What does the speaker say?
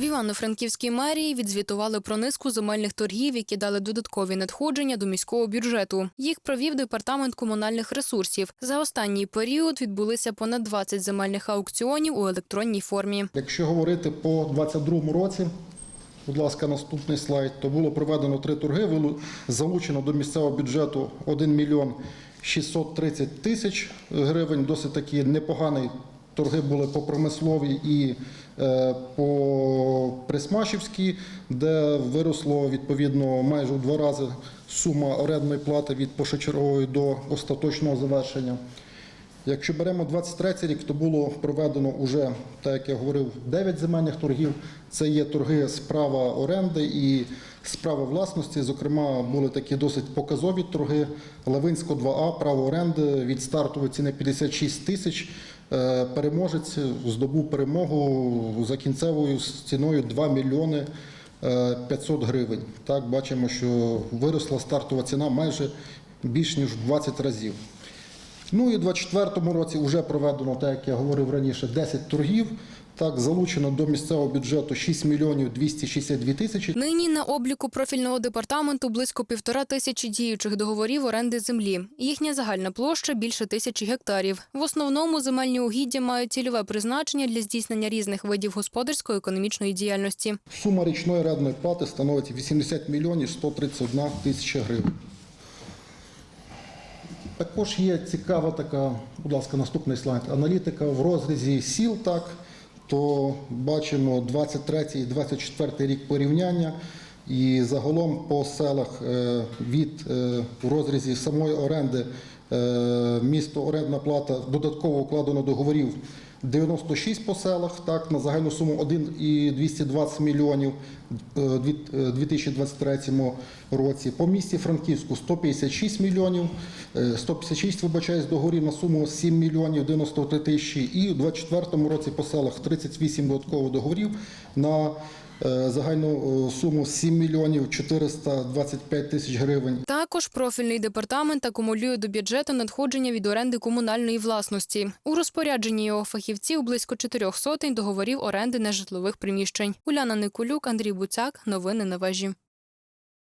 В Івано-Франківській мерії відзвітували про низку земельних торгів, які дали додаткові надходження до міського бюджету. Їх провів департамент комунальних ресурсів. За останній період відбулися понад 20 земельних аукціонів у електронній формі. Якщо говорити по 2022 році, будь ласка, наступний слайд, то було проведено три торги, залучено до місцевого бюджету 1 мільйон 630 тисяч гривень. Досить такі непогані торги були по промисловій і е, по Присмашівській, де виросло відповідно майже у два рази сума орендної плати від першочергової до остаточного завершення. Якщо беремо 23 рік, то було проведено вже, так як я говорив, 9 земельних торгів. Це є торги з права оренди і з права власності. Зокрема, були такі досить показові торги. Лавинсько 2А, право оренди від стартової ціни 56 тисяч. Е, Переможець здобув перемогу за кінцевою ціною 2 мільйони е, 500 гривень. Так, бачимо, що виросла стартова ціна майже більш ніж в 20 разів. Ну і в 2024 році вже проведено, так як я говорив раніше, 10 торгів. Так, залучено до місцевого бюджету 6 мільйонів 262 тисячі. Нині на обліку профільного департаменту близько півтора тисячі діючих договорів оренди землі. Їхня загальна площа більше тисячі гектарів. В основному земельні угіддя мають цільове призначення для здійснення різних видів господарської економічної діяльності. Сума річної рядної плати становить 80 мільйонів 131 тисяча гривень. Також є цікава така, будь ласка, наступний слайд. Аналітика в розрізі сіл, так, то бачимо 23 і 24 рік порівняння. І загалом по селах е, від е, у розрізі самої оренди е, місто орендна плата додатково укладено договорів 96 по селах, так, на загальну суму 1,220 мільйонів у 2023 році. По місті Франківську 156 мільйонів, е, 156, вибачаюсь, договорів на суму 7 мільйонів 93 тисячі. І у 2024 році по селах 38 додаткових договорів на загальну е, суму 7 мільйонів 425 тисяч гривень. Також профільний департамент акумулює до бюджету надходження від оренди комунальної власності. У розпорядженні його фахівців близько чотирьох сотень договорів оренди нежитлових приміщень. Уляна Николюк, Андрій Буцяк. Новини на вежі.